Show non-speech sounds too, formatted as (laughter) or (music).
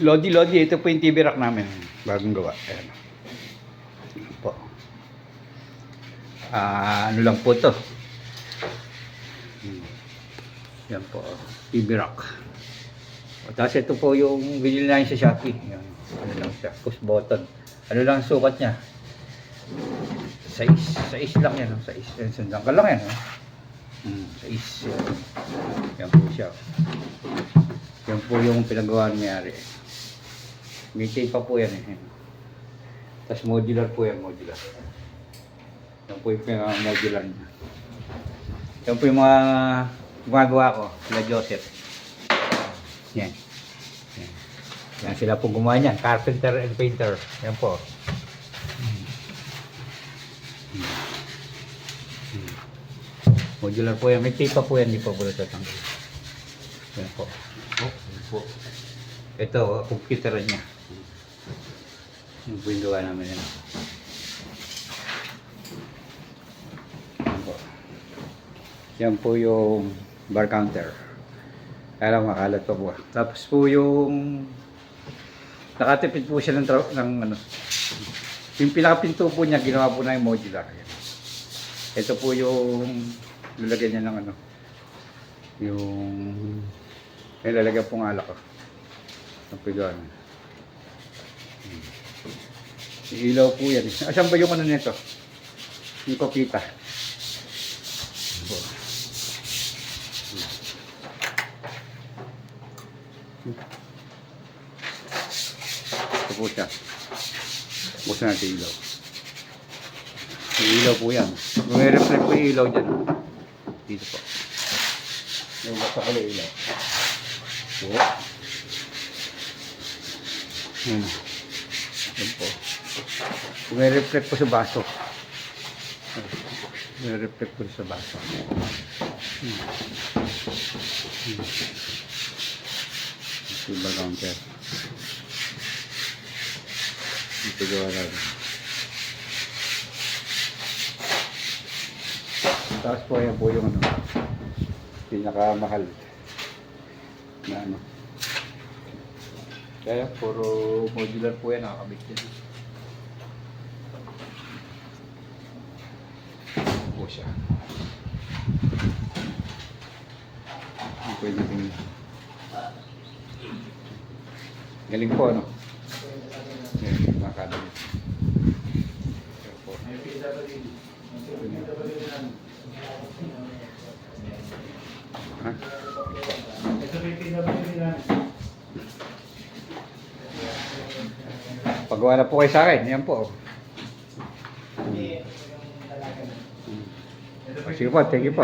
Lodi Lodi, ito po yung TV rack namin. Bagong gawa. Ayan. Ayan po. Ah, ano lang po to. Yan po. TV rack. O, tapos ito po yung binili namin sa Shopee. Yan. Ano lang siya. Push button. Ano lang ang sukat niya? Sais. Sais lang yan. oh. Sais. Yan. Sundan ka lang yan. Hmm. Sais. Yan. Yan po siya. Yan po yung pinagawa nangyari. May tape pa po yan eh. Tapos modular po yan, modular. Yan po yung pinaka- modular niya. Yan po yung mga gumagawa ko, sila Joseph. Yan. Yan. Yan sila po gumawa niyan, carpenter and painter. Yan po. Modular po yan. May tape pa po yan, hindi po po natatanggal. Yan po. Oh, yan po. Ito, computer niya. Yung po yung gawa namin yan. Yan po. Yan po yung bar counter. Kaya lang makalat pa po. Tapos po yung nakatipid po siya ng, ng ano. Yung pinakapinto po niya, ginawa po na yung modular. Yan. Ito po yung lalagyan niya ng ano. Yung may lalagyan pong alak ko. Ang pigawan. Yung ilaw po yan. (laughs) Asan ba yung ano nito? Yung kopita. Po. Ito po siya. Buksan natin ilaw. Ilaw po yan. May reflect po yung ilaw dyan. Dito po. Yung basta ko yung ilaw. Po. Hmm. Yan po. Kung may reflect po sa baso. May reflect po sa baso. Hmm. Hmm. Silver counter. Ito gawa natin. Tapos po yan po yung ano, pinakamahal na ano. Kaya puro modular po yan, nakakabit yan. Ito po siya. Hindi pwede tingin. Galing po, ano? Yan po. Ha? Pagawa na po kayo sa akin, yan po. Sige po, thank you po.